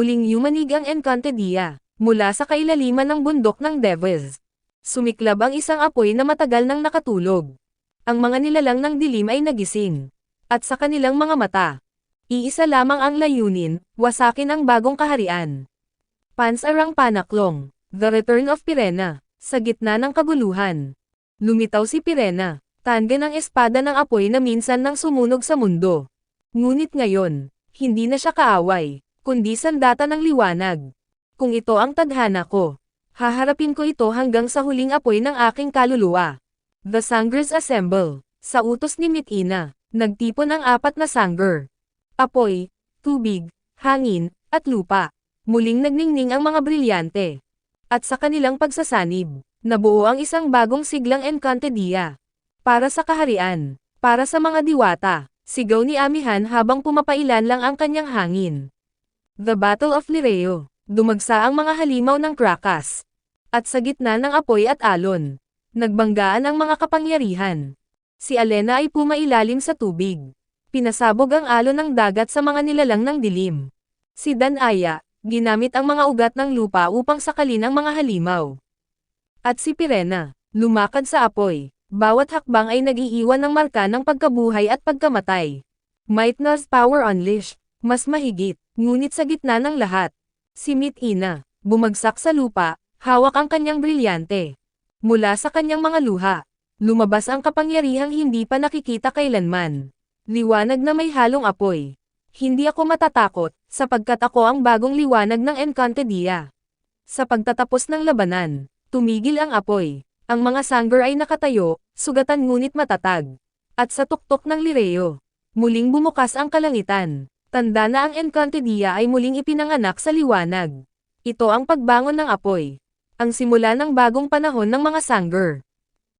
Uling yumanig ang Encantadia, mula sa kailaliman ng bundok ng Devils. Sumiklab ang isang apoy na matagal nang nakatulog. Ang mga nilalang ng dilim ay nagising. At sa kanilang mga mata, iisa lamang ang layunin, wasakin ang bagong kaharian. Pansarang Panaklong, The Return of Pirena, sa gitna ng kaguluhan. Lumitaw si Pirena, tanda ng espada ng apoy na minsan nang sumunog sa mundo. Ngunit ngayon, hindi na siya kaaway, kundi sandata ng liwanag. Kung ito ang tadhana ko, haharapin ko ito hanggang sa huling apoy ng aking kaluluwa. The Sangers assemble. Sa utos ni Mitina, nagtipon ang apat na Sanger. Apoy, tubig, hangin, at lupa. Muling nagningning ang mga brilyante. At sa kanilang pagsasanib, nabuo ang isang bagong siglang Encantadia. Para sa kaharian, para sa mga diwata, sigaw ni Amihan habang pumapailan lang ang kanyang hangin. The Battle of Lireo, dumagsa ang mga halimaw ng Krakas. At sa gitna ng apoy at alon, nagbanggaan ang mga kapangyarihan. Si Alena ay pumailalim sa tubig. Pinasabog ang alon ng dagat sa mga nilalang ng dilim. Si Danaya, ginamit ang mga ugat ng lupa upang sakalin ang mga halimaw. At si Pirena, lumakad sa apoy. Bawat hakbang ay nag-iiwan ng marka ng pagkabuhay at pagkamatay. Might Nose Power Unleashed, mas mahigit, ngunit sa gitna ng lahat. Si Mitina, bumagsak sa lupa, hawak ang kanyang brilyante. Mula sa kanyang mga luha, lumabas ang kapangyarihang hindi pa nakikita kailanman. Liwanag na may halong apoy. Hindi ako matatakot, sapagkat ako ang bagong liwanag ng Encantadia. Sa pagtatapos ng labanan, tumigil ang apoy. Ang mga Sanger ay nakatayo, sugatan ngunit matatag. At sa tuktok ng Lireo, muling bumukas ang kalangitan. Tanda na ang Encantadia ay muling ipinanganak sa liwanag. Ito ang pagbangon ng apoy. Ang simula ng bagong panahon ng mga Sanger.